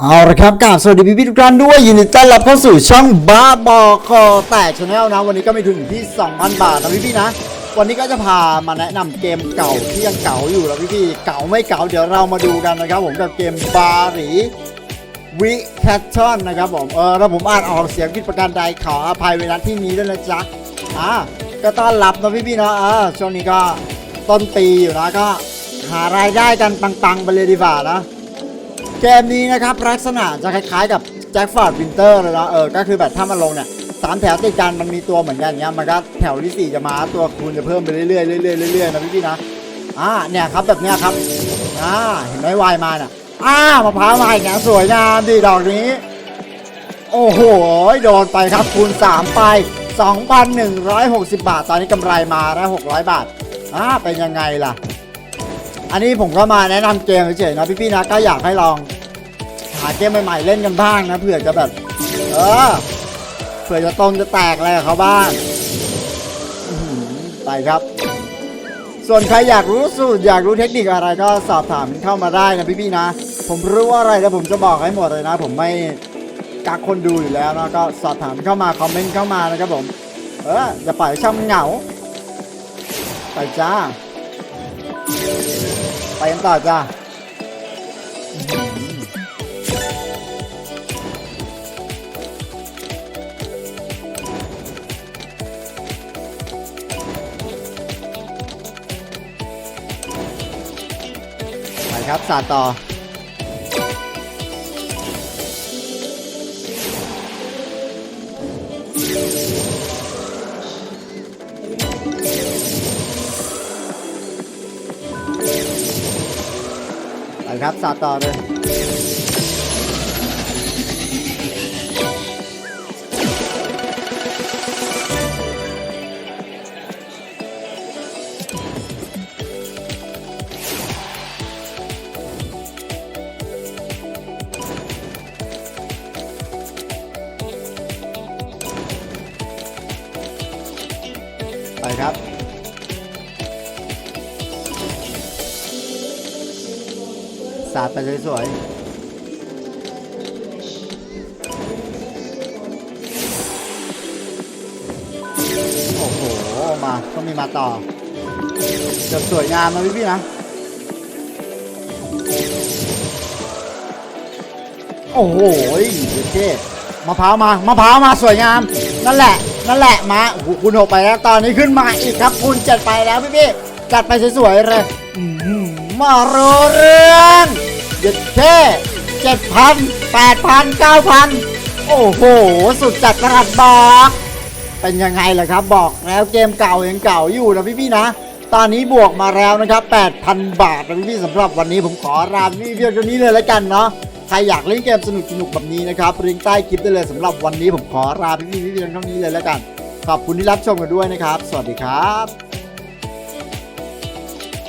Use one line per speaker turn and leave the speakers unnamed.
เอาละครับกราบสวัสดีพี่พี่ทุกท่านด้วยยินดีต้อนรับเข้าสู่ช่องบ้าบอคอแตกชาแนลนะ วันนี้ก็ไม่ถึงที่ 2,000 บาทนะพี่พี่นะ วันนี้ก็จะพามาแนะนำเกมเก่าที่ยังเก่าอยู่แล้วพี่พี่เก่าไม่เก่าเดี๋ยวเรามาดูกันนะครับผมกับเกมบาหรีวิแคทชอนนะครับผมเออถ้าผมอ่านออกเสียงผิดประการใดขออภัยเวลาที่นี้ด้วยนะจ๊ะอ่าก็ต้อนรับนะพี่พี่เนาะเออช่วงนี้ก็ต้นปีอยู่นะก็หารายได้กันปังๆไปเลยดีกว่านะ เกมนี้นะครับลักษณะจะคล้ายๆ กับแจ็คฟอร์ดวินเตอร์เลยนะเออก็คือแบบถ้ามันลงเนี่ยสามแถวติดกันมันมีตัวเหมือนกันเนี้ยมันก็แถวที่สี่จะมาตัวคูณจะเพิ่มไปเรื่อยๆเรื่อยๆเรื่อยๆนะพี่ๆนะอ่าเนี่ยครับแบบเนี้ยครับอ่าเห็นไหมวายมาน่ะอ้ามะพร้าวมาอีกนะสวยงามดีดอกนี้ โอ้โหโดนไปครับคูณ 3 ไป 2,160 บาท ตอนนี้กำไรมาแล้ว600 บาทอ่าเป็นยังไงล่ะ อันนี้ผมก็มาแนะนำเกมเฉยๆนะพี่ๆนะก็อยากให้ลอง หาเกมใหม่ๆเล่นกันบ้างนะเผื่อจะแบบ เออเผื่อจะตรงจะแตกอะไรกับเขาบ้างไปครับ ส่วนใครอยากรู้สูตรอยากรู้เทคนิคอะไรก็สอบถามเข้ามาได้นะพี่ๆนะ ผมรู้อะไรแล้วผมจะบอกให้หมดเลยนะ ผมไม่กักคนดูอยู่แล้วนะก็สอบถามเข้ามาคอมเมนต์เข้ามานะครับผม เอออย่าปล่อยช่ำเหงาไปจ้า ไปกันต่อจ้า ครับสาดต่อ ไปครับสาดต่อเลย ครับ สาดไปสวยๆ โอ้โห มาต้องมีมาต่อเกือบสวยงามนะพี่พี่ๆนะ โอ้โหเท่มะพร้าวมามะพร้าวมาสวยงาม นั่นแหละ นั่นแหละมาโอ้โหคุณหกไปแล้วตอนนี้ขึ้นมาอีกครับคุณเจ็ดไปแล้วพี่พี่จัดไปสวยๆเลยอื้อหือมาโรเรื่องเจ็ดแค่เจ็ดพันแปดพันเก้าพันโอ้โห สุดจัดกระดับบอก เป็นยังไงล่ะครับบอกแล้วเกมเก่ายังเก่าอยู่นะพี่ๆนะ ตอนนี้บวกมาแล้วนะครับ 8,000 บาทนะพี่ๆสำหรับวันนี้ผมขอลาพี่เพียงเท่านี้เลยแล้วกันเนาะ ใครอยากเล่นเกมสนุกสนุกแบบนี้นะครับลิงก์ใต้คลิปได้เลยสำหรับวันนี้ผมขอลาพี่ๆเพียงเท่านี้เลยแล้วกัน ขอบคุณที่รับชมกันด้วยนะครับ สวัสดีครับ